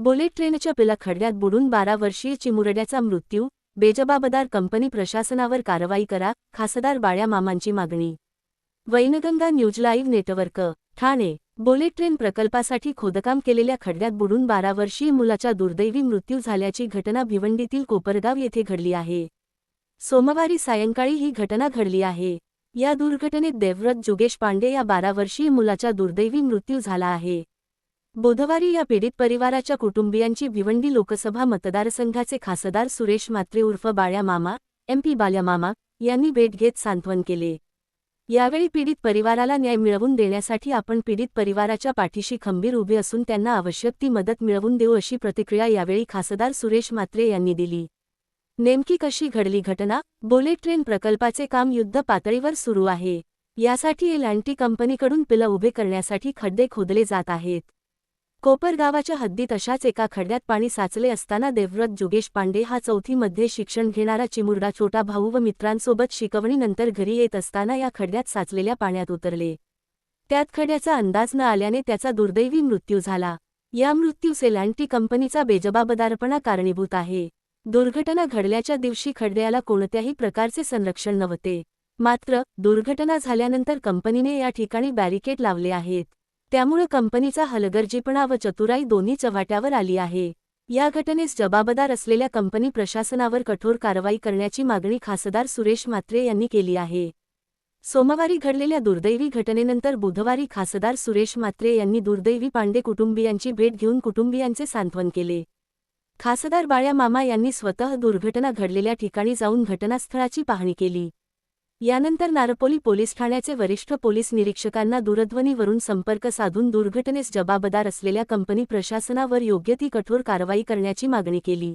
Bullet ट्रेनच्या पिला खड्ड्यात बुडून बारा वर्षीय चिमुरड्याचा मृत्यू बेजबाबदार कंपनी प्रशासनावर कारवाई करा खासदार बाळ्या मामांची मागणी. Wainganga news live network Thane. Bullet train प्रकल्पासाठी खोदकाम केलेल्या खड्ड्यात बुडून बारा वर्षीय मुलाचा दुर्दैवी मृत्यू झाल्याची घटना भिवंडीतील कोपरगाव येथे घडली आहे. सोमवारी सायंकाळी ही घटना घडली आहे. या दुर्घटनेत देवव्रत जुगेश पांडे या बारा वर्षीय मुलाचा दुर्दैवी मृत्यू झाला आहे. बुधवारी या पीडित परिवाराच्या कुटुंबियांची भिवंडी लोकसभा मतदारसंघाचे खासदार सुरेश मात्रे उर्फ बाळ्या मामा एमपी बाल्या मामा यांनी भेट घेत सांत्वन केले. यावेळी पीडित परिवाराला न्याय मिळवून देण्यासाठी आपण पीडित परिवाराच्या पाठीशी खंबीर उभे असून त्यांना आवश्यक ती मदत मिळवून देऊ अशी प्रतिक्रिया यावेळी खासदार सुरेश मात्रे यांनी दिली. नेमकी कशी घडली घटना? बुलेट ट्रेन प्रकल्पाचे काम युद्ध पातळीवर सुरू आहे. यासाठी एल अँटी कंपनीकडून पिलं उभे करण्यासाठी खड्डे खोदले जात आहेत. कोपरगावाच्या हद्दीत अशाच एका खड्ड्यात पाणी साचले असताना देवव्रत जोगेश पांडे हा चौथीमध्ये शिक्षण घेणारा चिमुरडा छोटा भाऊ व मित्रांसोबत शिकवणीनंतर घरी येत असताना या खड्ड्यात साचलेल्या पाण्यात उतरले. त्यात खड्याचा अंदाज न आल्याने त्याचा दुर्दैवी मृत्यू झाला. या मृत्यूस एलअँटी कंपनीचा बेजबाबदारपणा कारणीभूत आहे. दुर्घटना घडल्याच्या दिवशी खड्ड्याला कोणत्याही प्रकारचे संरक्षण नव्हते. मात्र दुर्घटना झाल्यानंतर कंपनीने या ठिकाणी बॅरिकेड लावले आहेत. त्यामुळं कंपनीचा हलगर्जीपणा व चतुराई दोन्ही चव्हाट्यावर आली आहे. या घटनेस जबाबदार असलेल्या कंपनी प्रशासनावर कठोर कारवाई करण्याची मागणी खासदार सुरेश म्हात्रे यांनी केली आहे. सोमवारी घडलेल्या दुर्दैवी घटनेनंतर बुधवारी खासदार सुरेश म्हात्रे यांनी दुर्दैवी पांडे कुटुंबियांची भेट घेऊन कुटुंबियांचे सांत्वन केले. खासदार बाळ्या मामा यांनी स्वतः दुर्घटना घडलेल्या ठिकाणी जाऊन घटनास्थळाची पाहणी केली. यानंतर नारपोली पोलीस ठाण्याचे वरिष्ठ पोलीस निरीक्षकांना दूरध्वनीवरून संपर्क साधून दुर्घटनेस जबाबदार असलेल्या कंपनी प्रशासनावर योग्य ती कठोर कारवाई करण्याची मागणी केली.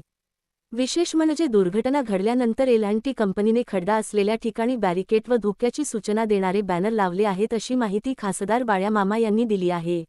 विशेष म्हणजे दुर्घटना घडल्यानंतर एलअँटी कंपनीने खड्डा असलेल्या ठिकाणी बॅरिकेट व धोक्याची सूचना देणारे बॅनर लावले आहेत अशी माहिती खासदार बाळ्या मामा यांनी दिली आहे.